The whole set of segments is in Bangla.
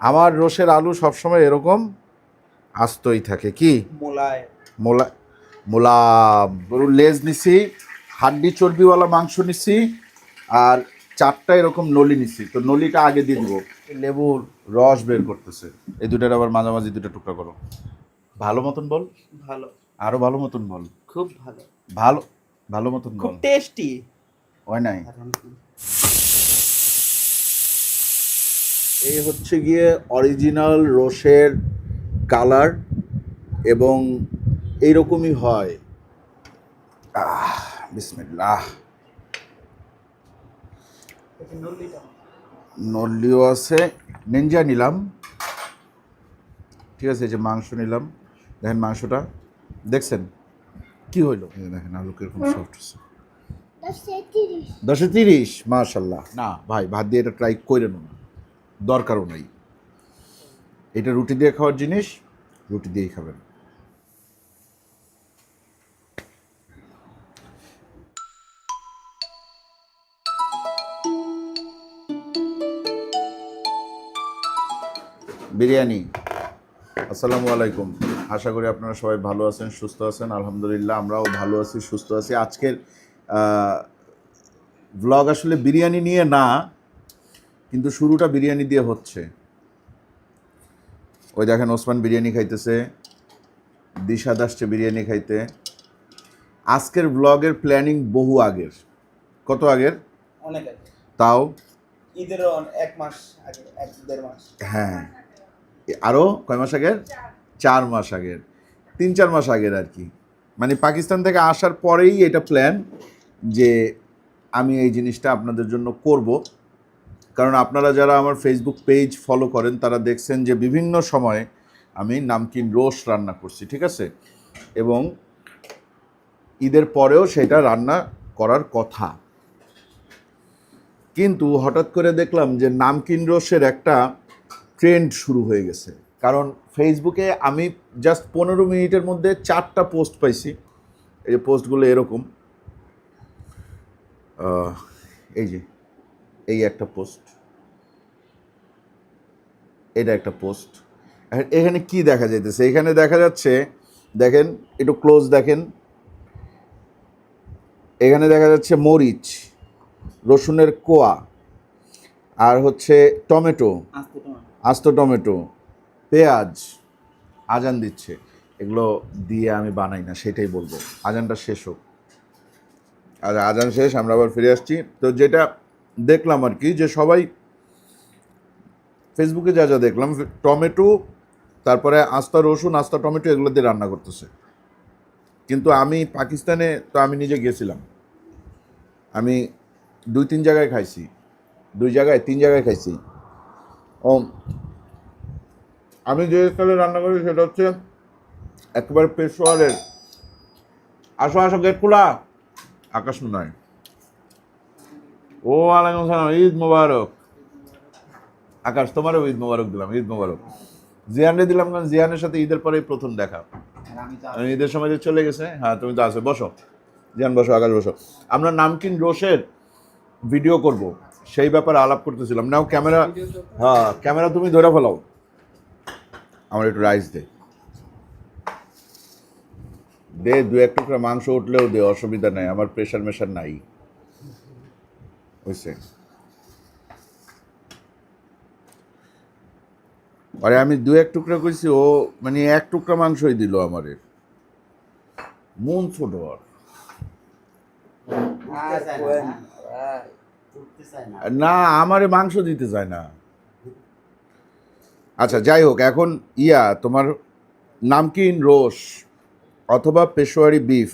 আমার রোষের আলু সবসময় এরকম আস্তই থাকে কি? মোলায়। মোলা মোলা গরুর লেজ নিছি হাড্ডি চর্বিওয়ালা মাংস নিছি আর চারটা এরকম নলি নিছি। তো নলিটা আগে দিয়ে দিব। লেবুর রস বের করতেছে। এই দুটার আবার মাঝামাঝি দুটো টুকরা করো। ভালো মতন বল। ভালো। আরও ভালো মতন বল। খুব ভালো। ভালো ভালো মতন খুব বল টেস্টি হয় নাই? এই হচ্ছে গিয়ে অরিজিনাল রোসের কালার এবং এইরকমই হয়। আহ বিসমিল্লাহ। নল্লিও আছে। নেঞ্জা নিলাম। ঠিক আছে এই যে মাংস নিলাম। দেখেন মাংসটা। দেখছেন? কি হইল? দেখেন আলু কীরকম সফট আছে তিরিশ। দশে তিরিশ মাশাল্লাহ না ভাই ভাত দিয়ে এটা ট্রাই করে না। দরকারও নাই। এটা রুটি দিয়ে খাওয়ার জিনিস, রুটি দিয়েই খাবেন। বিরিয়ানি, আসসালামু আলাইকুম। আশা করি আপনারা সবাই ভালো আছেন, সুস্থ আছেন। আলহামদুলিল্লাহ, আমরাও ভালো আছি, সুস্থ আছি। আজকের ব্লগ আসলে বিরিয়ানি নিয়ে না কিন্তু শুরুটা বিরিয়ানি দিয়ে হচ্ছে। ওই দেখেন ওসমান বিরিয়ানি খাইতেছে দিশাদ আসছে বিরিয়ানি খাইতে। আজকের ব্লগের প্ল্যানিং বহু আগের। কত আগের? অনেক তাও? ঈদেরও অন- এক মাস আগে এক দেড় মাস। হ্যাঁ। আরও কয় মাস আগের? চার মাস আগের। তিন চার মাস আগের আর কি। মানে পাকিস্তান থেকে আসার পরেই এটা প্ল্যান যে আমি এই জিনিসটা আপনাদের জন্য করব। কারণ আপনারা যারা আমার ফেসবুক পেজ ফলো করেন, তারা দেখছেন যে বিভিন্ন সময়ে আমি নামকিন রোস রান্না করছি, ঠিক আছে? এবং ঈদের পরেও সেটা রান্না করার কথা। কিন্তু হঠাৎ করে দেখলাম যে নামকিন রোসের একটা ট্রেন্ড শুরু হয়ে গেছে। কারণ ফেসবুকে আমি জাস্ট পনেরো মিনিটের মধ্যে চারটা পোস্ট পাইছি। এই পোস্টগুলো এরকম। এই যে এই একটা পোস্ট। এটা একটা পোস্ট। এখানে কি দেখা যাইতেছে? এখানে দেখা যাচ্ছে দেখেন একটু ক্লোজ দেখেন। এখানে দেখা যাচ্ছে মরিচ রসুনের কোয়া আর হচ্ছে টমেটো। আস্ত টমেটো পেঁয়াজ আজান দিচ্ছে। এগুলো দিয়ে আমি বানাই না সেটাই বলব। আজানটা শেষ হোক। আর আজান শেষ আমরা আবার ফিরে আসছি। তো যেটা দেখলাম আর কি, যে সবাই ফেসবুকে যা যা দেখলাম, টমেটো, তারপরে আস্তা রসুন, আস্তা টমেটো, এগুলো দিয়ে রান্না করতেছে। কিন্তু আমি পাকিস্তানে, তো আমি নিজে গেছিলাম। আমি দুই তিন জায়গায় খাইছি, দুই জায়গায়, তিন জায়গায় খাইছি। ও আমি যে স্টাইলে রান্না করি সেটা হচ্ছে একবার পেশোয়ারের আসো আসো গেট খোলা। আকাশ নয়। ও আলাইকুম সালাম ঈদ মোবারক। আকাশ, তোমারও ঈদ মুবারক দিলাম, ঈদ মুবারক। জিয়ানে দিলাম কারণ জিয়ানের সাথে ঈদের পরেই প্রথম দেখা। আমি ঈদের সময় যে চলে গেছে হ্যাঁ তুমি তো আসো বসো। জিয়ান, বসো, আকাশ, বসো। আমরা নামকিন রোশের ভিডিও করব, সেই ব্যাপারে আলাপ করতেছিলাম। নাও, ক্যামেরা হ্যাঁ ক্যামেরা তুমি ধরে ফেলাও। আমার একটু রাইস দে। দে দু এক টুকরা মাংস উঠলেও দে, অসুবিধা নাই, আমার প্রেশার মেশার নাই। বুঝছে আরে আমি দু এক টুকরা করেছি ও মানে এক টুকরা মাংসই দিল আমারে। মন ছোট আর। না আমারে মাংস দিতে চায় না। আচ্ছা যাই হোক এখন ইয়া তোমার নামকিন রোস অথবা পেশোয়ারি বিফ।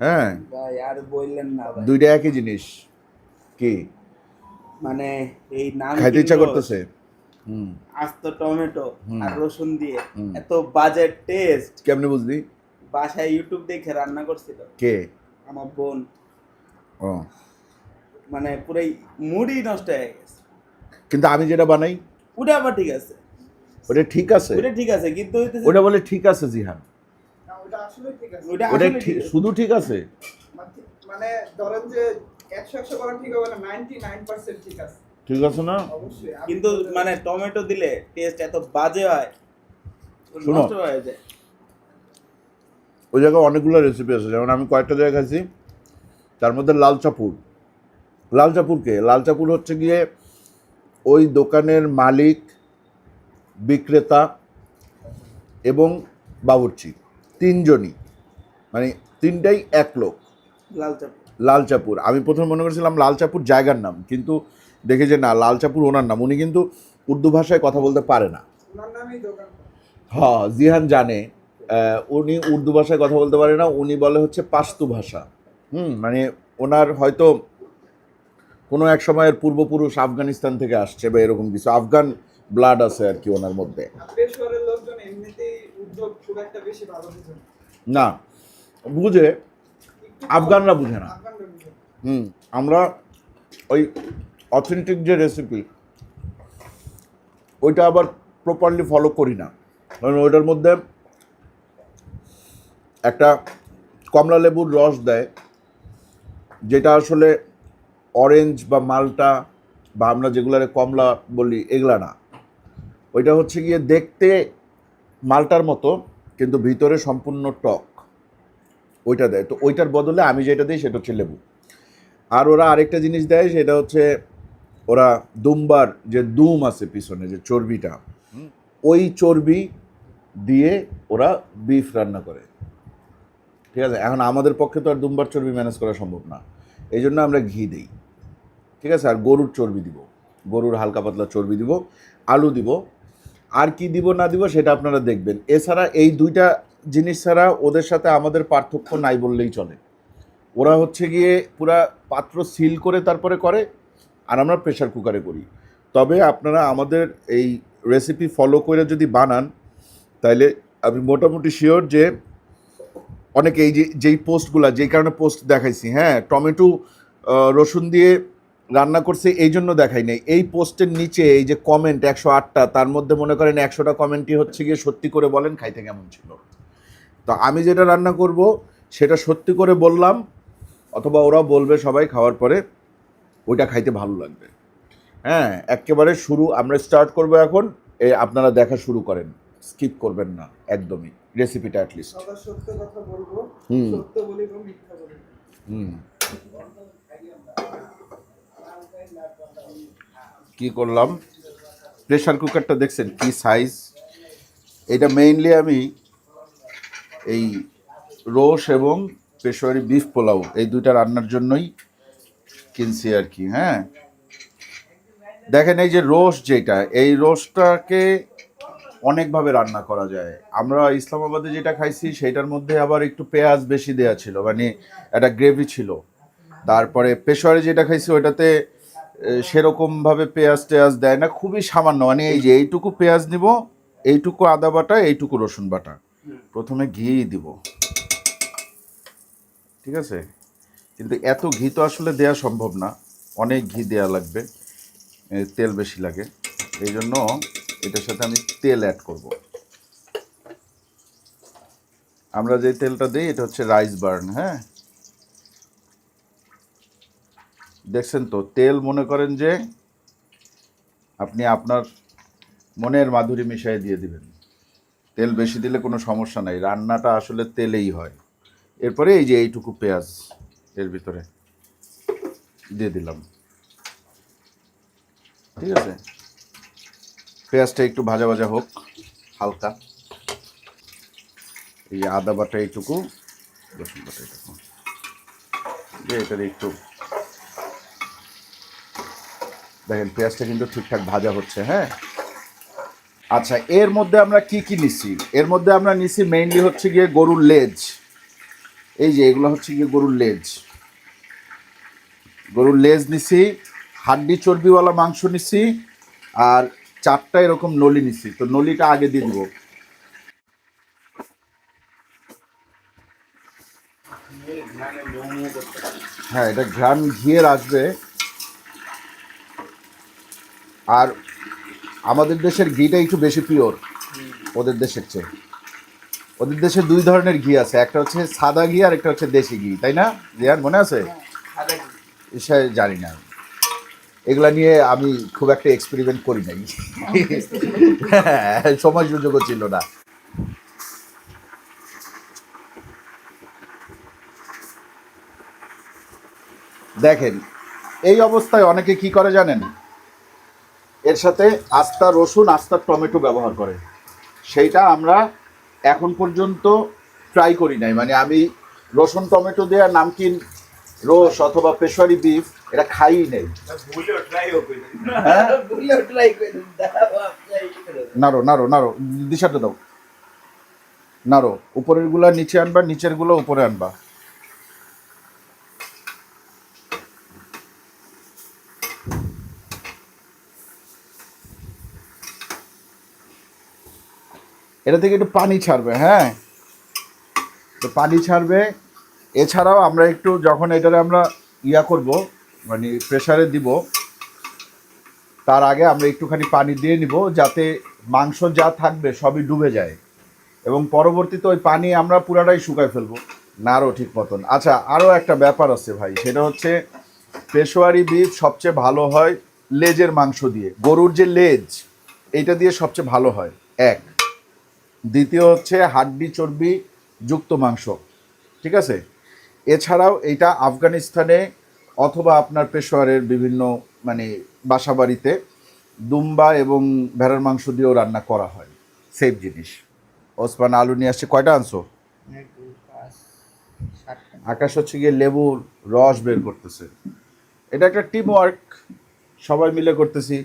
হ্যাঁ? দুইটা একই জিনিস। কি? মানে এই নাম খাইতে ইচ্ছা করতেছে? হুম। আস্ত টমেটো। আর রসুন দিয়ে এত বাজে টেস্ট কেমনে বুঝলি? বাসায় ইউটিউব দেখে রান্না করছিল। কে? আমার বোন। ও। মানে পুরাই মুডই নষ্ট হয়ে গেছে। কিন্তু আমি যেটা বানাই? ওটা আবার ঠিক আছে। ওটা ঠিক আছে? ওটা ঠিক আছে কিন্তু ওটা বলে ঠিক আছে জিহান। ওটা ওটা আসলে ঠিক আছে। শুধু ঠিক আছে? মানে ধরেন যে একশো একশো করা ঠিক হবে না নাইনটি নাইন পার্সেন্ট ঠিক আছে। ঠিক আছে না? অবশ্যই কিন্তু মানে টমেটো দিলে টেস্ট এত বাজে হয় শোনো। নষ্ট হয়ে যায়। ওই জায়গায় অনেকগুলো রেসিপি আছে যেমন আমি কয়েকটা জায়গায় খাইছি। তার মধ্যে লাল চাপুর। লাল চাপুর কে? লাল চাপুর হচ্ছে গিয়ে ওই দোকানের মালিক বিক্রেতা এবং বাবুর্চি তিনজনই। মানে তিনটাই এক লোক। লাল চাপ লাল চাপুর আমি প্রথমে মনে করেছিলাম লাল চাপুর জায়গার নাম কিন্তু দেখে যে না লাল চাপুর ওনার নাম। উনি কিন্তু উর্দু ভাষায় কথা বলতে পারে না। হ্যাঁ জিহান জানে উনি উর্দু ভাষায় কথা বলতে পারে না উনি বলে হচ্ছে পাস্তু ভাষা। হুম মানে ওনার হয়তো কোনো এক সময়ের পূর্বপুরুষ আফগানিস্তান থেকে আসছে বা এরকম কিছু। আফগান ব্লাড আছে আর কি ওনার মধ্যে। না। বুঝে আফগানরা বুঝে না। হুম, আমরা ওই অথেন্টিক যে রেসিপি ওইটা আবার প্রপারলি ফলো করি না। কারণ ওইটার মধ্যে একটা কমলা লেবুর রস দেয়, যেটা আসলে অরেঞ্জ বা মালটা বা আমরা যেগুলারে কমলা বলি এগুলা না। ওইটা হচ্ছে গিয়ে দেখতে মালটার মতো, কিন্তু ভিতরে সম্পূর্ণ টক। ওইটা দেয়। তো ওইটার বদলে আমি যেটা দিই সেটা হচ্ছে লেবু। আর ওরা আরেকটা জিনিস দেয়, সেটা হচ্ছে ওরা দুমবার যে দুম আছে পিছনে, যে চর্বিটা, ওই চর্বি দিয়ে ওরা বিফ রান্না করে। ঠিক আছে? এখন আমাদের পক্ষে তো আর দুমবার চর্বি ম্যানেজ করা সম্ভব না। এই জন্য আমরা ঘি দিই। ঠিক আছে? আর গরুর চর্বি দিব। গরুর হালকা পাতলা চর্বি দিব, আলু দিব। আর কি দিব না দিব সেটা আপনারা দেখবেন। এছাড়া এই দুইটা জিনিস ছাড়া ওদের সাথে আমাদের পার্থক্য নাই বললেই চলে। ওরা হচ্ছে গিয়ে পুরা পাত্র সিল করে তারপরে করে, আর আমরা প্রেশার কুকারে করি। তবে আপনারা আমাদের এই রেসিপি ফলো করে যদি বানান, তাইলে আমি মোটামুটি শিওর যে অনেক এই যে, যেই পোস্টগুলা, যেই কারণে পোস্ট দেখাইছি হ্যাঁ টমেটো রসুন দিয়ে রান্না করছে এই জন্য দেখাই নাই। এই পোস্টের নিচে এই যে কমেন্ট একশো আটটা, তার মধ্যে মনে করেন একশোটা কমেন্টই হচ্ছে গিয়ে সত্যি করে বলেন, খাইতে কেমন ছিল। তো আমি যেটা রান্না করব সেটা সত্যি করে বললাম অথবা ওরা বলবে সবাই খাওয়ার পরে ওইটা খাইতে ভালো লাগবে। হ্যাঁ একেবারে শুরু আমরা স্টার্ট করব এখন এ আপনারা দেখা শুরু করেন স্কিপ করবেন না একদমই রেসিপিটা অ্যাটলিস্ট হুম। হুম। কি করলাম? প্রেশার কুকারটা দেখছেন কি সাইজ এটা মেইনলি আমি এই রোস এবং পেশোয়ারি বিফ পোলাও, এই দুইটা রান্নার জন্যই কিনছি আর কি হ্যাঁ। দেখেন এই যে রোস যেটা, এই রোসটাকে অনেকভাবে রান্না করা যায়। আমরা ইসলামাবাদে যেটা খাইছি সেটার মধ্যে আবার একটু পেঁয়াজ বেশি দেয়া ছিল মানে একটা গ্রেভি ছিল। তারপরে পেশোয়ারে যেটা খাইছি, ওইটাতে সেরকমভাবে পেঁয়াজ টেয়াজ দেয় না, খুবই সামান্য মানে এই যে এইটুকু পেঁয়াজ নিব, এইটুকু আদা বাটা, এইটুকু রসুন বাটা। প্রথমে ঘি দিব। ঠিক আছে? কিন্তু এত ঘি তো আসলে দেয়া সম্ভব না। অনেক ঘি দেয়া লাগবে। তেল বেশি লাগে। এই জন্য এটার সাথে আমি তেল অ্যাড করব। আমরা যে তেলটা দিই, এটা হচ্ছে রাইস বার্ন হ্যাঁ? দেখছেন তো? তেল মনে করেন যে আপনি আপনার মনের মাধুরী মিশিয়ে দিয়ে দিবেন। তেল বেশি দিলে কোনো সমস্যা নাই। রান্নাটা আসলে তেলেই হয়। এরপরে এই যে এইটুকু পেঁয়াজ এর ভিতরে দিয়ে দিলাম। ঠিক আছে? পেঁয়াজটা একটু ভাজা ভাজা হোক, হালকা। এই আদা বাটা এইটুকু, রসুন বাটা এইটুকু। এটার একটু দেখেন, পেঁয়াজটা কিন্তু ঠিকঠাক ভাজা হচ্ছে হ্যাঁ? আচ্ছা এর মধ্যে আমরা কি কি নিছি? এর মধ্যে আমরা নিছি মেইনলি হচ্ছে গিয়ে গরুর লেজ। এই যে, এগুলো হচ্ছে গিয়ে গরুর লেজ। গরুর লেজ নিছি, হাড্ডি চর্বিওয়ালা মাংস নিছি, আর চারটা এরকম নলি নিছি। তো নলিটা আগে দিয়ে দিব। হ্যাঁ এটা ঘ্রাণ ঘিয়ের আসবে। আর আমাদের দেশের ঘিটা একটু বেশি পিওর ওদের দেশের চেয়ে। ওদের দেশে দুই ধরনের ঘি আছে একটা হচ্ছে সাদা ঘি আর একটা হচ্ছে দেশি ঘি তাই না? রিয়ান মনে আছে? সে জানি না। এগুলা নিয়ে আমি খুব একটা এক্সপেরিমেন্ট করি নাই। হ্যাঁ, সময় সুযোগও ছিল না। দেখেন এই অবস্থায় অনেকে কি করে জানেন? এর সাথে আস্তা রসুন, আস্তা টমেটো ব্যবহার করে। সেইটা আমরা এখন পর্যন্ত ট্রাই করি নাই। মানে আমি রসুন, টমেটো দেওয়া নামকিন রোস অথবা পেশোয়ারি বিফ এটা খাই নেই। হ্যাঁ? নাড়ো নাড়ো নাড়ো, দিশাটা দাও। নাড়ো উপরেরগুলা নিচে আনবা নিচেরগুলো উপরে আনবা। এটা থেকে একটু পানি ছাড়বে হ্যাঁ? তো পানি ছাড়বে। এছাড়াও আমরা একটু যখন এটারে আমরা ইয়া করব মানে প্রেশারে দিব, তার আগে আমরা একটুখানি পানি দিয়ে নিব, যাতে মাংস যা থাকবে সবই ডুবে যায়। এবং পরবর্তীতে ওই পানি আমরা পুরাটাই শুকায় ফেলব, নাড়ো ঠিক মতন। আচ্ছা আরও একটা ব্যাপার আছে ভাই, সেটা হচ্ছে পেশোয়ারি বিফ সবচেয়ে ভালো হয় লেজের মাংস দিয়ে। গরুর যে লেজ, এইটা দিয়ে সবচেয়ে ভালো হয়। এক। দ্বিতীয় হচ্ছে হাড্ডি চর্বি যুক্ত মাংস, ঠিক আছে? এছাড়াও এইটা আফগানিস্তানে অথবা আপনার পেশোয়ারের বিভিন্ন মানে বাসাবাড়িতে দুম্বা এবং ভেড়ার মাংস দিয়েও রান্না করা হয় সেফ জিনিস। ওসমান আলু নিয়ে আসছে কয়টা আনছো? আকাশ হচ্ছে গিয়ে লেবুর রস বের করতেছে। এটা একটা টিম ওয়ার্ক সবাই মিলে করতেছি।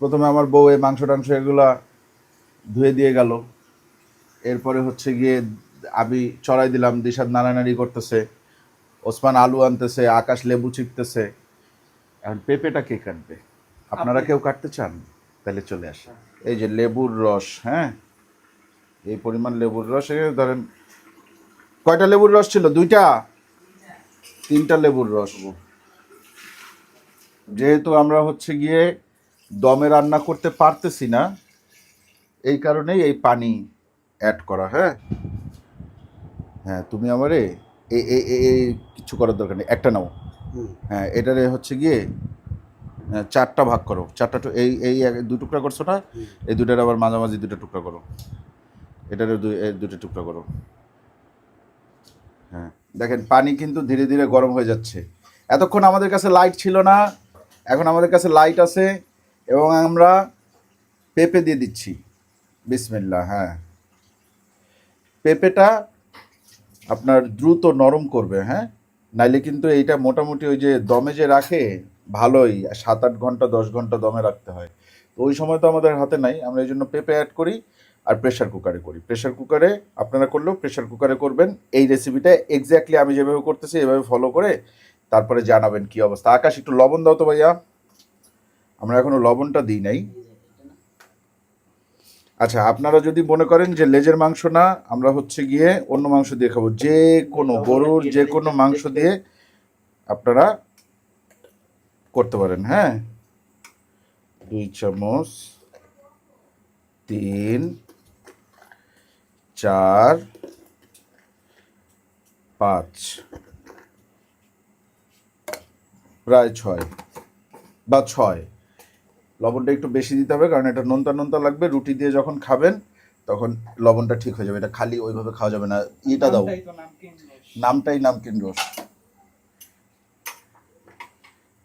প্রথমে আমার বউ এই মাংস টাংস এগুলা ধুয়ে দিয়ে গেল। এরপরে হচ্ছে গিয়ে আমি চড়াই দিলাম দিশাদ নাড়ানাড়ি করতেছে ওসমান আলু আনতেছে আকাশ লেবু চিপতেছে এখন পেঁপেটা কে কাটবে? আপনারা কেউ কাটতে চান? তাহলে চলে আসে এই যে লেবুর রস হ্যাঁ? এই পরিমাণ লেবুর রস ধরেন কয়টা লেবুর রস ছিল? দুইটা? তিনটা লেবুর রস। যেহেতু আমরা হচ্ছে গিয়ে দমে রান্না করতে পারতেছি না এই কারণেই এই পানি অ্যাড করা হ্যাঁ? হ্যাঁ তুমি আমারে এই এই কিছু করার দরকার নেই। একটা নাও। হ্যাঁ এটারে হচ্ছে গিয়ে হ্যাঁ, চারটা ভাগ করো। চারটা এই এই দু টুকরা করছ না? এই দুটার আবার মাঝামাঝি দুটো টুকরা করো। এটারে দুই এই দুটো টুকরা করো। হ্যাঁ দেখেন পানি কিন্তু ধীরে ধীরে গরম হয়ে যাচ্ছে। এতক্ষণ আমাদের কাছে লাইট ছিল না। এখন আমাদের কাছে লাইট আছে এবং আমরা পেঁপে দিয়ে দিচ্ছি। বিসমিল্লা হ্যাঁ। পেঁপেটা আপনার দ্রুত নরম করবে হ্যাঁ। নাইলে কিন্তু এইটা মোটামুটি ওই যে দমে যে রাখে, ভালোই, সাত আট ঘণ্টা, দশ ঘণ্টা দমে রাখতে হয়। তো ওই সময় তো আমাদের হাতে নাই, আমরা এই জন্য পেঁপে অ্যাড করি আর প্রেশার কুকারে করি। প্রেশার কুকারে আপনারা করলেও প্রেশার কুকারে করবেন। এই রেসিপিটা এক্স্যাক্টলি আমি যেভাবে করতেছি, এভাবে ফলো করে তারপরে জানাবেন কি অবস্থা। আকাশ, একটু লবণ দাও তো ভাইয়া। আমরা এখনও লবণটা দিই নাই। আচ্ছা আপনারা যদি মনে করেন যে লেজের মাংস না, আমরা হচ্ছে গিয়ে অন্য মাংস দিয়ে খাব। যে কোনো গরুর যে কোনো মাংস দিয়ে আপনারা করতে পারেন হ্যাঁ? দুই চামচ, তিন, চার, পাঁচ, প্রায় ছয় বা ছয়। লবণটা একটু বেশি দিতে হবে কারণ এটা নোনতা নোনতা লাগবে। রুটি দিয়ে যখন খাবেন তখন লবণটা ঠিক হয়ে যাবে। এটা খালি ওইভাবে খাওয়া যাবে না। ইটা দাও। নামটাই নামকিন রস।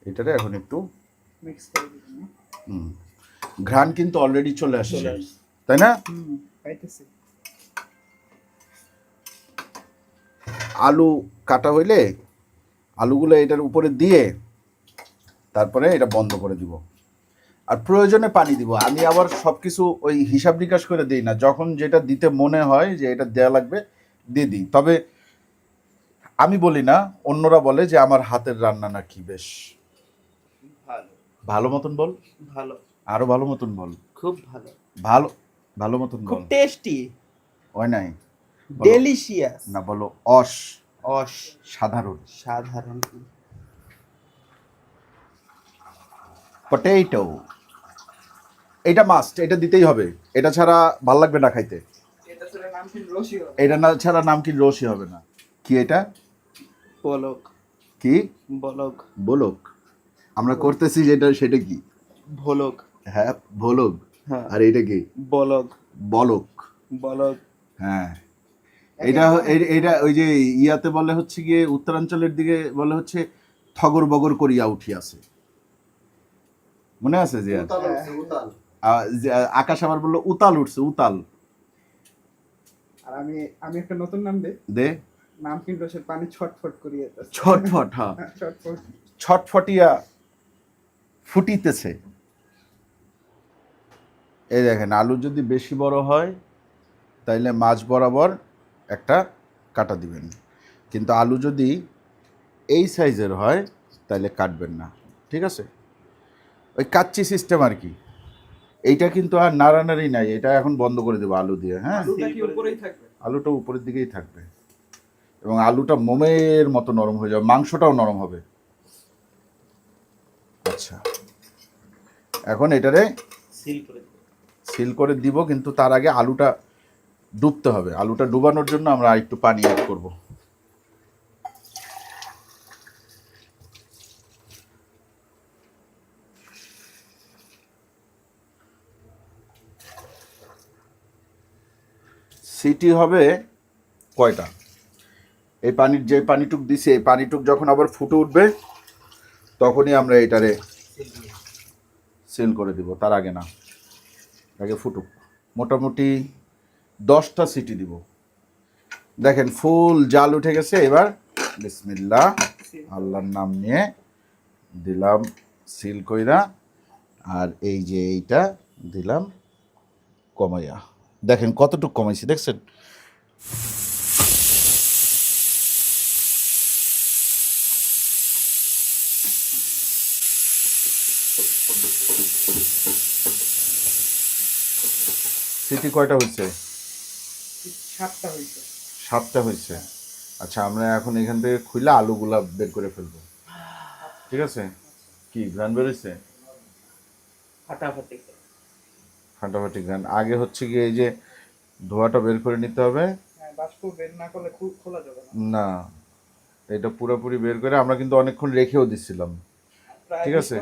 এটারে এখন একটু? হুম, ঘ্রাণ কিন্তু অলরেডি চলে আসছে। তাই না? আলু কাটা হইলে আলুগুলো এটার উপরে দিয়ে তারপরে এটা বন্ধ করে দিব। আর প্রয়োজনে পানি দিব। আমি আবার সব কিছু ওই হিসাব নিকাশ করে দিই না। যখন যেটা দিতে মনে হয় যে এটা দেয়া লাগবে দিয়ে দিই। তবে আমি বলি না অন্যরা বলে যে আমার হাতের রান্না নাকি বেশ। ভালো। মতন বল। ভালো। আরও ভালো মতন বল। খুব ভালো। ভালো ভালো মতন খুব টেস্টি ওই নাই। ডেলিশিয়াস না বলো। অস। অস। সাধারণ। সাধারণ। পটেটো এটা মাস্ট এটা দিতেই হবে। এটা ছাড়া ভালো লাগবে না খাইতে। এটা ছাড়া নামকিন রসই হবে। এটা না ছাড়া নাম কি রসি হবে না। কি এটা? বলক। কি? বলক। বলক। আমরা করতেছি যেটা সেটা কি? ভোলক। হ্যাঁ ভোলক। হ্যাঁ। আর এটা কি? বলক। বলক। বলক। হ্যাঁ। এটা এই- এটা ওই যে ইয়াতে বলে হচ্ছে গিয়ে উত্তরাঞ্চলের দিকে বলে হচ্ছে থগর বগর করিয়া উঠিয়াছে। মনে আছে যে আকাশ আবার বলল উতাল উঠছে উতাল। আর আমি আমি একটা নতুন নাম দে দে। নাম কিন্তু সে পানি ছটফট করিয়ে ছটফট হ্যাঁ ছটফট। ছটফটিয়া ফুটিতেছে। এই দেখেন আলু যদি বেশি বড় হয় তাইলে মাছ বরাবর একটা কাটা দিবেন। কিন্তু আলু যদি এই সাইজের হয় তাইলে কাটবেন না। ঠিক আছে? ওই কাচ্চি সিস্টেম আর কি। এইটা কিন্তু আর নাড়ানাড়ি নাই এটা এখন বন্ধ করে দেবো আলু দিয়ে হ্যাঁ? আলুটা উপরেই থাকবে? আলুটা উপরের দিকেই থাকবে। এবং আলুটা মোমের মতো নরম হয়ে যাবে মাংসটাও নরম হবে। আচ্ছা। এখন এটারে সিল করে সিল করে দিব কিন্তু তার আগে আলুটা ডুবতে হবে। আলুটা ডুবানোর জন্য আমরা একটু পানি অ্যাড করব। সিটি হবে কয়টা? এই পানির যে পানিটুক দিছে, এই পানিটুক যখন আবার ফুটে উঠবে, তখনই আমরা এটারে সিল করে দিব, তার আগে না, আগে ফুটুক। মোটামুটি দশটা সিটি দিব। দেখেন, ফুল জাল উঠে গেছে, এবার বিসমিল্লা আল্লাহর নাম নিয়ে দিলাম সিল কইরা, আর এই যে এইটা দিলাম, কমাইয়া। দেখেন কতটুকু কমাইছি দেখছেন? সিটি কয়টা হচ্ছে সাতটা হয়েছে সাতটা হয়েছে আচ্ছা আমরা এখন এখান থেকে খুলে আলুগুলা বের করে ফেলব। ঠিক আছে? কি ঘ্রান বেরোচ্ছে ফাটাফাটি ফাটাফাটি ঘ্রান আগে হচ্ছে কি এই যে ধোয়াটা বের করে নিতে হবে। হ্যাঁ না এটা পুরোপুরি বের করে আমরা কিন্তু অনেকক্ষণ রেখেও দিচ্ছিলাম ঠিক আছে।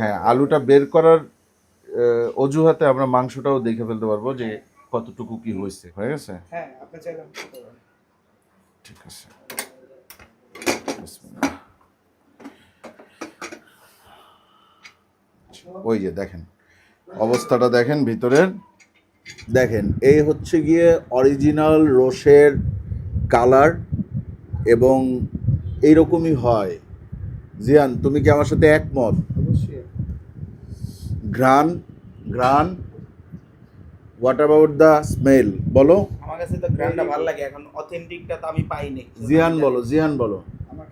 হ্যাঁ আলুটা বের করার অজুহাতে আমরা মাংসটাও দেখে ফেলতে পারব যে কতটুকু কি হয়েছে হয়ে গেছে? হ্যাঁ। ঠিক আছে। ওই যে দেখেন। অবস্থাটা দেখেন ভিতরের। দেখেন এই হচ্ছে গিয়ে অরিজিনাল রোসের কালার এবং এইরকমই হয়। জিয়ান তুমি কি আমার সাথে একমত? অবশ্যই। ঘ্রাণ ঘ্রাণ হোয়াট অ্যাবাউট দ্য স্মেল বলো। আমার কাছে তো গ্রামটা ভালো লাগে এখন অথেন্টিকটা তো আমি পাইনি জিয়ান বলো জিয়ান বলো।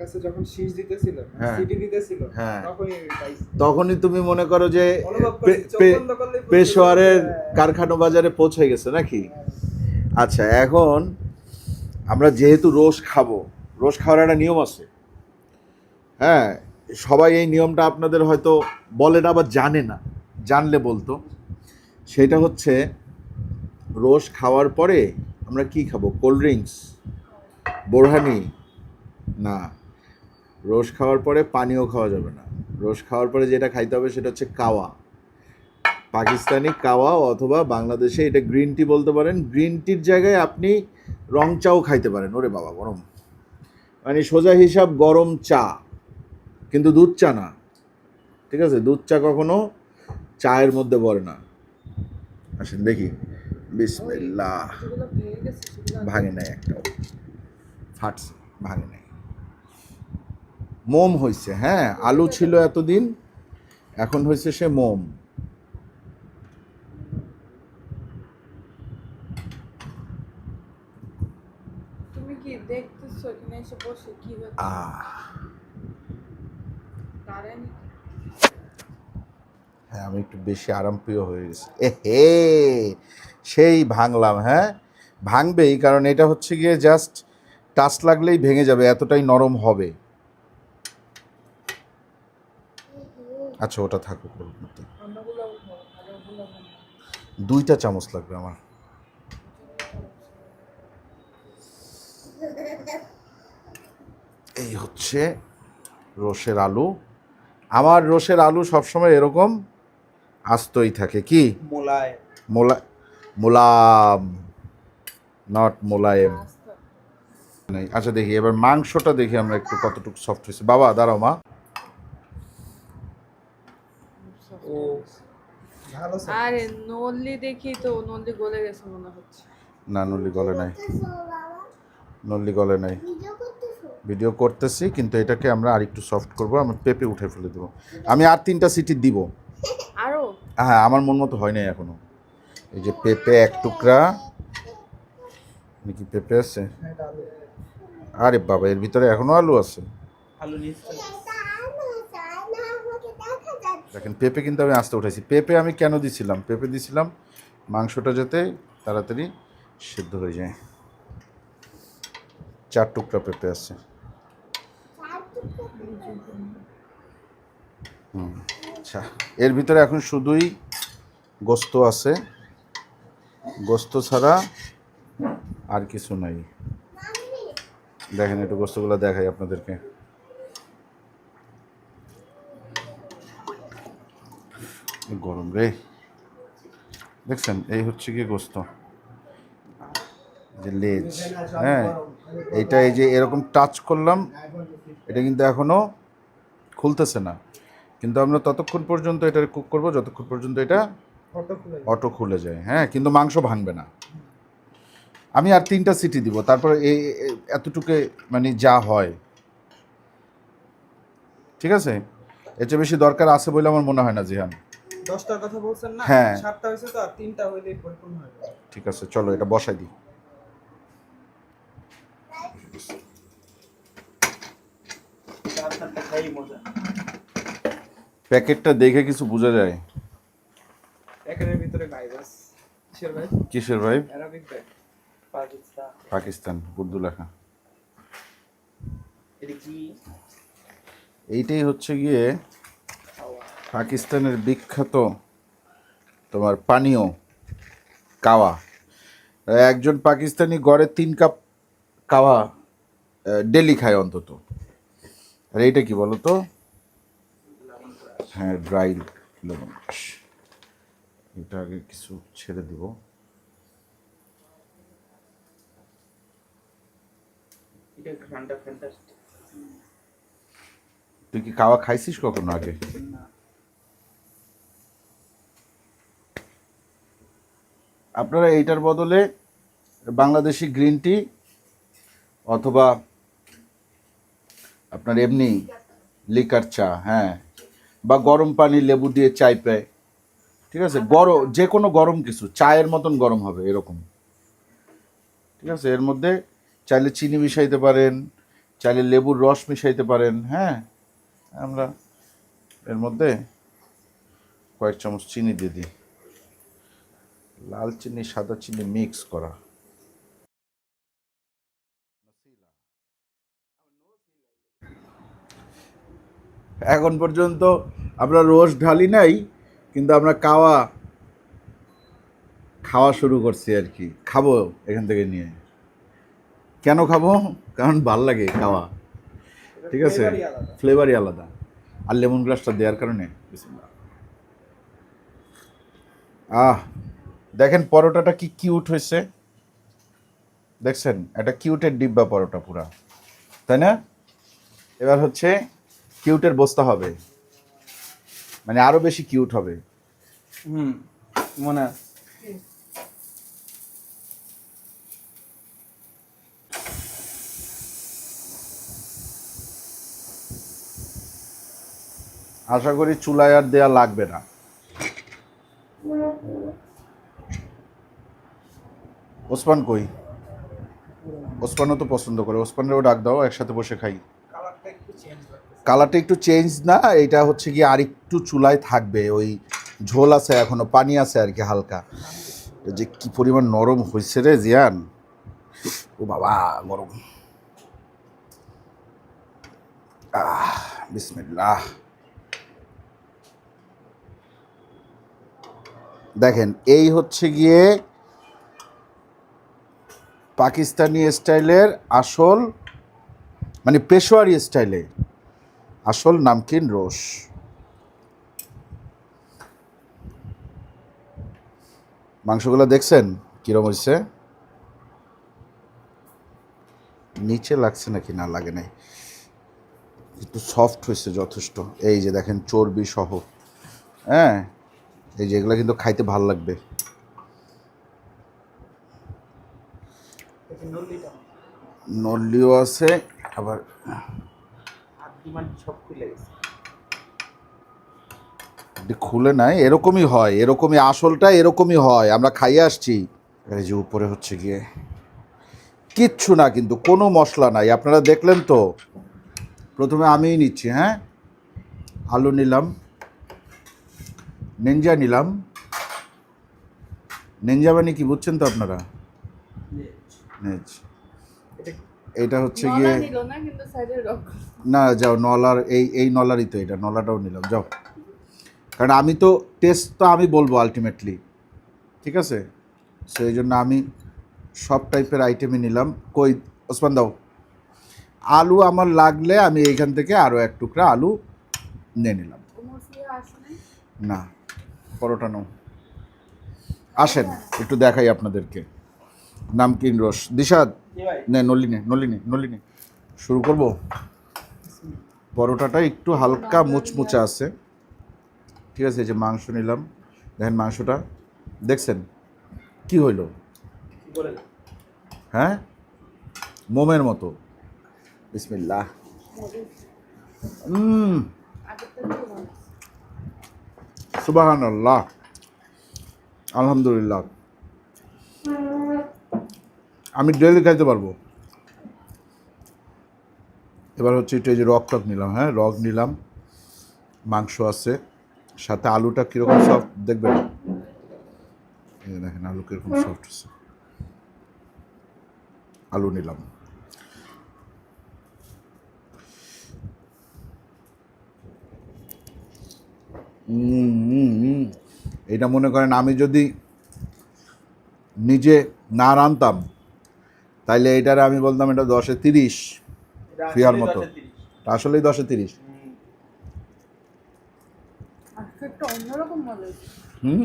কাছে যখন শীষ দিতেছিল হ্যাঁ। সিটি দিতেছিল হ্যাঁ। তখনই তখনই তুমি মনে করো যে পেশোয়ারের কারখানা বাজারে পৌঁছে গেছে নাকি? আচ্ছা এখন আমরা যেহেতু রোজ খাব রোজ খাওয়ার একটা নিয়ম আছে। হ্যাঁ সবাই এই নিয়মটা আপনাদের হয়তো বলে না বা জানে না জানলে বলতো। সেটা হচ্ছে রোজ খাওয়ার পরে আমরা কি খাব? কোল্ড ড্রিঙ্কস বোরহানি না। রোজ খাওয়ার পরে পানিও খাওয়া যাবে না। রোজ খাওয়ার পরে যেটা খাইতে হবে সেটা হচ্ছে কাওয়া। পাকিস্তানি কাওয়া অথবা বাংলাদেশে এটা গ্রিন টি বলতে পারেন। গ্রিন টির জায়গায় আপনি রং চাও খাইতে পারেন। ওরে বাবা, গরম। মানে সোজা হিসাব গরম চা, কিন্তু দুধ চা না। ঠিক আছে? দুধ চা কখনো চায়ের মধ্যে পড়ে না। আসেন দেখি। বিসমিল্লাহ। ভাঙে নাই একটাও। ফাটছে, ভাঙে নাই। মোম হয়েছে হ্যাঁ? আলু ছিল এতদিন এখন হয়েছে সে মোম। হ্যাঁ আমি একটু বেশি আরামপ্রিয় হয়ে গেছি। এ হে সেই ভাঙলাম হ্যাঁ? ভাঙবেই কারণ এটা হচ্ছে গিয়ে জাস্ট টাচ লাগলেই ভেঙে যাবে এতটাই নরম হবে। আচ্ছা ওটা থাকুক ওর মধ্যে। দুইটা চামচ লাগবে আমার। এই হচ্ছে রসের আলু। আমার রোষের আলু সবসময় এরকম আস্তই থাকে কি? মোলায়। মোলা মোলাম নট মোলায়েম। নেই। আচ্ছা দেখি এবার মাংসটা দেখি আমরা একটু কতটুকু সফট হয়েছে। বাবা দাঁড়াও মা। ও ভালো আরে নল্লি দেখি তো নল্লি গলে গেছে মনে হচ্ছে। না নল্লি গলে নাই। নল্লি গলে নাই। ভিডিও করতেছি? কিন্তু এটাকে আমরা আরেকটু সফট করব আমি পেঁপে উঠে ফেলে দেবো। আমি আর তিনটা সিটি দিব। আরও? হ্যাঁ আমার মন মতো হয় নাই এখনও। এই যে পেঁপে এক টুকরা। নাকি পেঁপে আছে? আরে বাবা এর ভিতরে এখনও আলু আছে? আলু নিশ্চয় তা না তা না আমাকে দেখা যাচ্ছে দেখেন, পেঁপে কিন্তু আমি আস্তে উঠাইছি। পেঁপে আমি কেন দিছিলাম? পেঁপে দিছিলাম মাংসটা যাতে তাড়াতাড়ি সিদ্ধ হয়ে যায়। চার টুকরা পেঁপে আছে। হুম আচ্ছা। এর ভিতরে এখন শুধুই গোস্ত আছে। গোস্ত ছাড়া আর কিছু নাই। দেখেন, একটু গোস্তগুলো দেখাই আপনাদেরকে। গরম রে। দেখছেন, এই হচ্ছে কি গোস্ত। যে লেজ হ্যাঁ? এইটা এই যে এরকম টাচ করলাম, এটা কিন্তু এখনও খুলতেছে না। কিন্তু আমরা ততক্ষণ পর্যন্ত এটা কুক করব, যতক্ষণ পর্যন্ত এটা অটো খুলে যায় হ্যাঁ? কিন্তু মাংস ভাঙবে না। আমি আর তিনটা সিটি দিব, তারপর এই এই- এতটুকু মানে যা হয়। ঠিক আছে? এর চেয়ে বেশি দরকার আছে বলে আমার মনে হয় না, জিহান। দশটার কথা বলছেন না হ্যাঁ। তো আর হইলেই পরিপূর্ণ হয়ে যাবে। ঠিক আছে চলো এটা বসাই দিই। প্যাকেটটা দেখে কিছু বোঝা যায়। একের ভিতরে ভাইরাস। কিসের ভাই? কিসের ভাই? অ্যারাবিক ভাই। পাকিস্তান। পাকিস্তান উর্দু লেখা। এইটাই হচ্ছে গিয়ে পাকিস্তানের বিখ্যাত তোমার পানীয় কাওয়া। একজন পাকিস্তানি গড়ে তিন কাপ কাওয়া ডেলি খায় অন্তত। আর এইটা কি বলো তো হ্যাঁ ড্রাই লেমন এটা আগে কিছু ছেড়ে দিব। তুই কি কাওয়া খাইছিস কখনো আগে? আপনারা এইটার বদলে বাংলাদেশি গ্রিন টি অথবা আপনার এমনি লিকার চা হ্যাঁ বা গরম পানি লেবু দিয়ে চাই পায় ঠিক আছে? গরম যে কোনো গরম কিছু, চায়ের মতন গরম হবে এরকম। ঠিক আছে? এর মধ্যে চাইলে চিনি মিশাইতে পারেন, চাইলে লেবুর রস মিশাইতে পারেন হ্যাঁ? আমরা এর মধ্যে কয়েক চামচ চিনি দিয়ে দিই। লাল চিনি সাদা চিনি মিক্স করা। এখন পর্যন্ত আমরা রোজ ঢালি নাই কিন্তু আমরা কাওয়া খাওয়া শুরু করছি আর কি। খাব এখান থেকে নিয়ে। কেন খাব? কারণ ভালো লাগে খাওয়া। ঠিক আছে? ফ্লেভারই আলাদা। আর লেমন গ্লাসটা দেওয়ার কারণে? আহ! দেখেন পরোটাটা কি কিউট হয়েছে। দেখছেন এটা কিউটের ডিব্বা পরোটা পুরা। তাই না? এবার হচ্ছে কিউটের বস্তা হবে। মানে আরও বেশি কিউট হবে। হুম মনে আশা করি চুলায় আর দেয়া লাগবে না। ওসমান কই? ওসমানও তো পছন্দ করে। ওসমানেরও ডাক দাও একসাথে বসে খাই। কালারটা একটু চেঞ্জ না এটা হচ্ছে কি আর একটু চুলায় থাকবে। ওই ঝোল আছে এখনও পানি আছে আর কি হালকা। যে কি পরিমাণ নরম হয়েছে রে জিয়ান। ও বাবা গরম। আহ বিসমিল্লাহ। দেখেন এই হচ্ছে গিয়ে পাকিস্তানি স্টাইলের আসল মানে পেশোয়ারি স্টাইলে। আসল নামকিন রোস মাংসগুলো দেখছেন? কিরম হয়েছে নিচে লাগছে নাকি? না, লাগে নাই। একটু সফট হয়েছে যথেষ্ট। এই যে দেখেন চর্বি সহ হ্যাঁ? এই যেগুলো কিন্তু খাইতে ভালো লাগবে। নল্লিও আছে আবার খুলে নাই এরকমই হয় এরকমই আসলটা এরকমই হয় আমরা খাইয়ে আসছি। এই যে উপরে হচ্ছে গিয়ে। কিচ্ছু না কিন্তু কোনো মশলা নাই আপনারা দেখলেন তো। প্রথমে আমিই নিচ্ছি হ্যাঁ? আলু নিলাম নেঞ্জা নিলাম। নেঞ্জা মানে কি বুঝছেন তো আপনারা? নেজ এটা হচ্ছে গিয়ে না যাও নলার এই এই নলারই তো এটা নলাটাও নিলাম যাও। কারণ আমি তো টেস্ট তো আমি বলব আলটিমেটলি ঠিক আছে? সেই জন্য আমি সব টাইপের আইটেমই নিলাম। কই ওসমান দাও। আলু আমার লাগলে আমি এইখান থেকে আরও এক টুকরা আলু নিয়ে নিলাম। না পরোটা নাও। আসেন একটু দেখাই আপনাদেরকে। নামকিন রস। দিশাদ নে নলিনী নলিনী নলিনী। শুরু করব? পরোটাটা একটু হালকা মুচমুচে আছে। ঠিক আছে এই যে মাংস নিলাম। দেখেন মাংসটা। দেখছেন? কি হইল? হ্যাঁ? মোমের মতো। বিসমিল্লাহ। সুবাহান আল্লাহ আলহামদুলিল্লাহ। আমি ডেলি খাইতে পারব। এবার হচ্ছে একটু এই যে রক টক নিলাম হ্যাঁ? রক নিলাম, মাংস আছে, সাথে আলুটা কীরকম সফট দেখবেন? দেখেন আলু কীরকম সফট আছে। আলু নিলাম। এটা মনে করেন আমি যদি নিজে না রানতাম তাইলে এটারে আমি বলতাম এটা দশে তিরিশ ফিয়ার মতো। আসলেই দশে তিরিশ। হুম,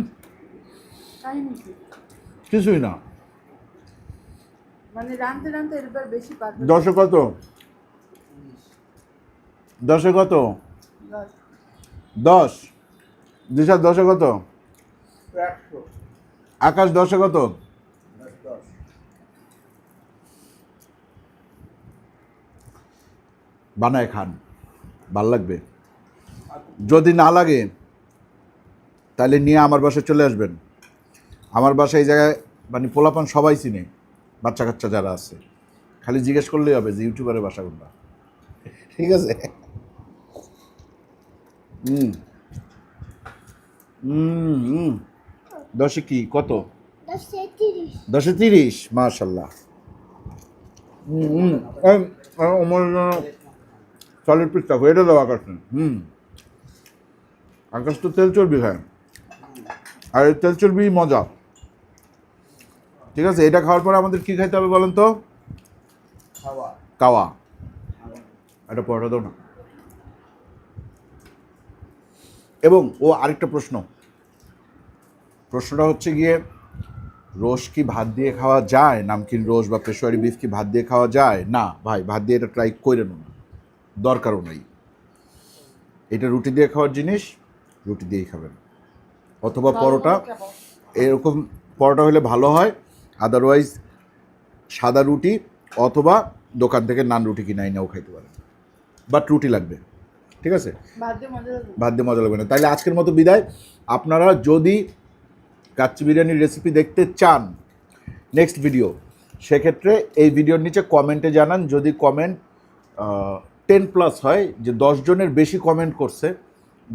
কিছুই না। মানে রানতে রানতে এবার বেশি পারবে দশে কত? দশে কত? দশ। দিশা দশে কত? একশো। আকাশ দশে কত? বানায় খান ভালো লাগবে। যদি না লাগে তাহলে নিয়ে আমার বাসায় চলে আসবেন। আমার বাসায় এই জায়গায় মানে পোলাপান সবাই চিনে বাচ্চা কাচ্চা যারা আছে। খালি জিজ্ঞেস করলেই হবে যে ইউটিউবারের বাসা কোনটা। ঠিক আছে। হুম হুম হুম। দশে কি? কত? দশে তিরিশ। মাশাল্লাহ পিস থাকো এটা দাও আকাশ। হুম। আকাশ তো তেল চর্বি খায়। আর এই তেল চর্বি মজা। ঠিক আছে এটা খাওয়ার পরে আমাদের কি খাইতে হবে বলেন তো? কাওয়া। একটা পরোটা দাও না। এবং ও আরেকটা প্রশ্ন। প্রশ্নটা হচ্ছে গিয়ে রোজ কি ভাত দিয়ে খাওয়া যায়? নামকিন রোজ বা পেশোয়ারি বিফ কি ভাত দিয়ে খাওয়া যায়? না ভাই ভাত দিয়ে এটা ট্রাই করে না দরকারও নাই। এটা রুটি দিয়ে খাওয়ার জিনিস রুটি দিয়েই খাবেন। অথবা পরোটা এরকম পরোটা হলে ভালো হয় আদারওয়াইজ সাদা রুটি অথবা দোকান থেকে নান রুটি কিনে নাও খাইতে পারেন বাট রুটি লাগবে ঠিক আছে? ভাত দিয়ে মজা লাগবে। ভাত দিয়ে মজা লাগবে না। তাইলে আজকের মতো বিদায়। আপনারা যদি কাচ্চি বিরিয়ানির রেসিপি দেখতে চান নেক্সট ভিডিও সেক্ষেত্রে এই ভিডিওর নিচে কমেন্টে জানান, যদি কমেন্ট টেন প্লাস হয়, যে জনের বেশি কমেন্ট করছে,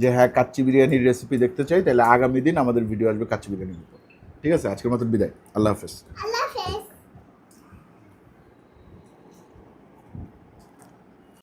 যে হ্যাঁ কাচ্চি বিরিয়ানির রেসিপি দেখতে চাই, তাহলে আগামী দিন আমাদের ভিডিও আসবে কাচ্চি বিরিয়ানির উপর। ঠিক আছে? আজকের মতো বিদায়। আল্লাহ হাফেজ। আল্লাহ